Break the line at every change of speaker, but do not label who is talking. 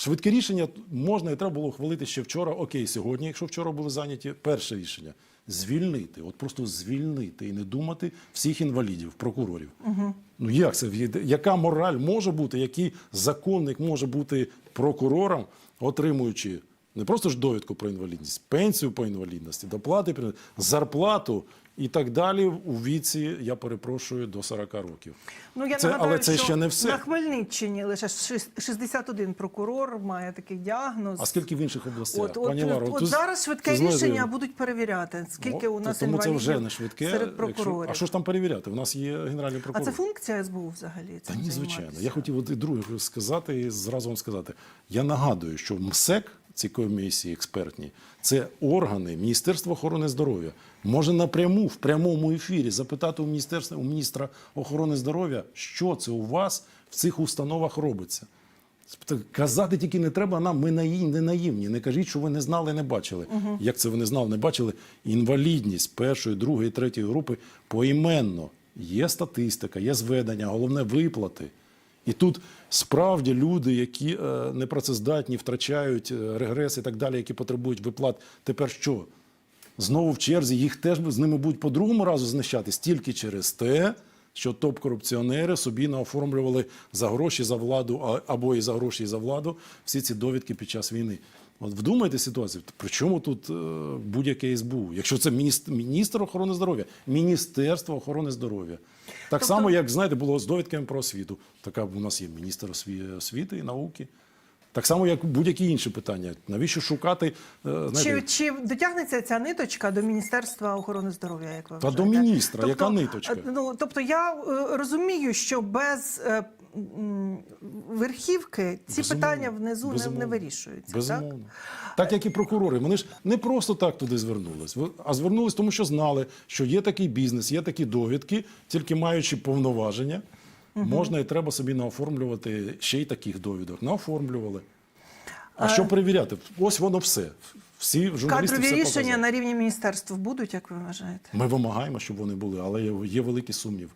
Швидке рішення можна і треба було ухвалити ще вчора. Окей, сьогодні, якщо вчора були зайняті, перше рішення звільнити, от просто звільнити і не думати всіх інвалідів, прокурорів. Ну як це? Яка мораль може бути, який законник може бути прокурором, отримуючи не просто ж довідку про інвалідність, пенсію по інвалідності, доплати, зарплату і так далі у віці, я перепрошую, до 40 років.
Ну, я
Це-
нагадаю,
але це
що
ще не все.
На Хмельниччині лише 61 прокурор має такий діагноз.
А скільки в інших областях?
От, от,
Пані Ларо,
от, зараз швидке рішення будуть перевіряти, скільки
ну,
у нас
тому це вже не швидке.
серед
якщо-
прокурорів.
А що ж там перевіряти? У нас є генеральний прокурор.
А це функція СБУ взагалі?
Та ні, звичайно. Я хотів от і друге сказати, і зразу вам сказати. Я нагадую, що МСЕК, ці комісії експертні, це органи Міністерства охорони здоров'я. Може напряму в прямому ефірі запитати у міністерства у міністра охорони здоров'я, що це у вас в цих установах робиться. Тобто Казати тільки не треба нам, ми наї- не наївні. Не кажіть, що ви не знали, не бачили. Як це ви не знали, не бачили? Інвалідність першої, другої, третьої групи поіменно. Є статистика, є зведення, головне виплати. І тут справді люди, які е, непрацездатні, втрачають е, регрес і так далі, які потребують виплат, тепер що? Знову в черзі їх теж з ними будуть по другому разу знищатись тільки через те, що топ-корупціонери собі наоформлювали за гроші за владу або і за гроші і за владу всі ці довідки під час війни. От вдумайте ситуацію. При чому тут е, будь-яке СБУ? Якщо це міністр, міністр охорони здоров'я, Міністерство охорони здоров'я. Так
Тобто-
само, як знаєте, було з довідками про освіту. Така у нас є міністр освіти і науки. Так само, як будь-які інші питання. Навіщо шукати? е, знаєте,
Чи, чи дотягнеться ця ниточка до Міністерства охорони здоров'я, як ви
Та
вважаєте?
до міністра, яка ниточка?
е, Ну, тобто я е, розумію, що без верхівки ці
Безумовно.
питання внизу не, не вирішуються.
Безумовно.
Так?
Так? як і прокурори. Вони ж не просто так туди звернулись, а звернулись тому, що знали, що є такий бізнес, є такі довідки, тільки маючи повноваження, можна і треба собі наоформлювати ще й таких довідок. Наоформлювали. А що перевіряти? Ось воно все. Всі журналісти
Кадрові
все
рішення
показали.
на рівні міністерств будуть, як ви вважаєте?
Ми вимагаємо, щоб вони були, але є, великий сумніви.